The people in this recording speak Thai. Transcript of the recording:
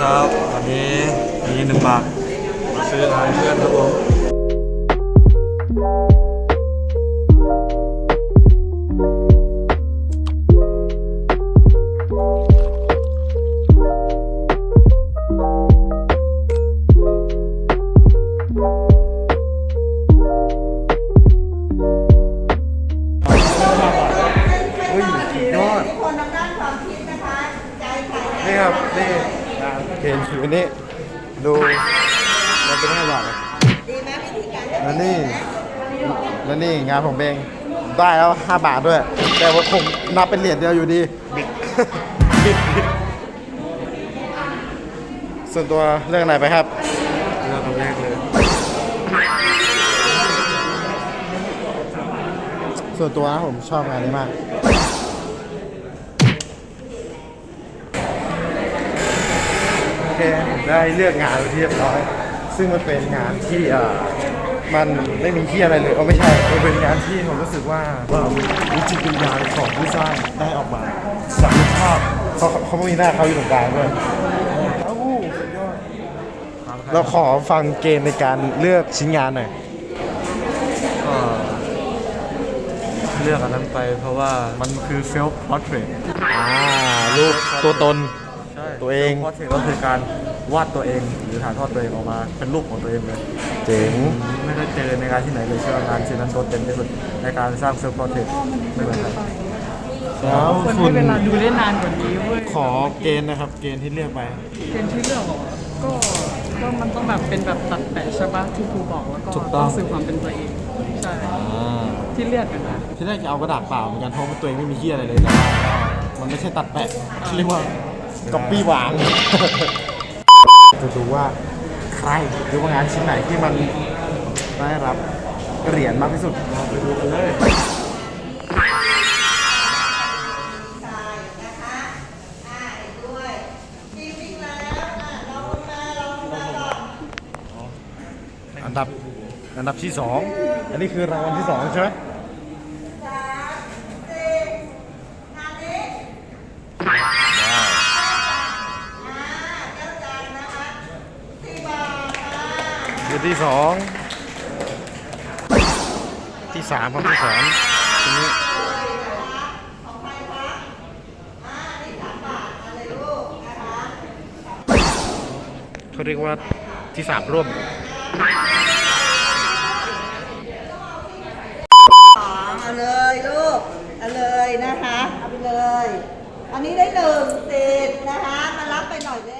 ครับวันนี้มีหนึ่งบาทมาซื้ออาหารเพื่อนครับผมเฮ้ยสุดยอดคนทางด้านความคิดนะคะใจใครนี่ครับนี่ เห็นถือนี่ดูมันเป็นห้าบาทดีไหมวิธีการแล้วนี่แล้วนี่งานผมเองได้แล้ว5บาทด้วย แต่ว่าผมนับเป็นเหรียญเดียวอยู่ดีบิดบิดส่วนตัวเรื่องไหนไปครับเลือกคนแรกเลยส่วนตัวผมชอบงานนี้มาก โอ เคผมได้เลือกงานไปที่เรียบร้อย ซึ่งมันเป็นงานที่เอ่อมันไม่มีที่อะไรเลยเอาไม่ใช่มันเป็นงานที่ผมรู้สึกว่าว่าวิจิตรวิญญาณของผู้สร้างได้ออกมาสัมภาพเขาเขาไม่มีหน้าเขาอยู่ตรงกลางด้วยเอ้าสุดยอดเราขอฟังเกณฑ์ในการเลือกชิ้นงานหน่อย ก็เลือกอันนั้นไปเพราะว่ามันคือ self portrait อ่ารูปตัวตนใช่ ตัวเอง self portrait ก็คือการวาดตัวเองหรือถ่ายทอดตัวเองออกมาเป็นรูปของตัวเองเลยเจ๋งไม่ได้เจอในงานที่ไหนเลยเชื่อว่างานชิ้นนั้นโดดเด่นที่สุดในการสร้าง self portrait ไม่เหมือนใครแล้วคนคุให้ณเวลาดูได้นานกว่านี้เว้ยขอเกณฑ์นะครับ เกณฑ์ที่เลือกไป เกณฑ์ที่เลือกเหรอก็ก็มันต้องแบบเป็นแบบตัดแปะใช่ปะที่ครูบอกแล้วก็ถูกต้องสื่อความเป็นตัวเองใช่ที่เลือกกันนะที่แรกจะเอากระดาษเปล่าเหมือนกันเพราะว่าตัวเองไม่มีที่อะไรเลยแต่ว่ามันไม่ใช่ตัดแปะเรียกว่า ก๊อปปี้วางจะดูว่าใครหรือว่างานชิ้นไหนที่มันได้รับเหรียญมากที่สุดเราไปดูกันเลยทรายนะคะอ่าเห็นด้วยจริงๆแล้วอะลองลงมาลองลงมาก่อนอันดับอันดับที่สองอันนี้คือรางวัลที่สองใช่ไหม ที่สองที่สามครับที่สามทีนี้เขาเรียกว่าที่สามร่วมสองเอาเลยลูกเอาเลยนะคะ เอาไปเลย อันนี้ได้หนึ่งสิบนะคะ มาลับไปหน่อยได้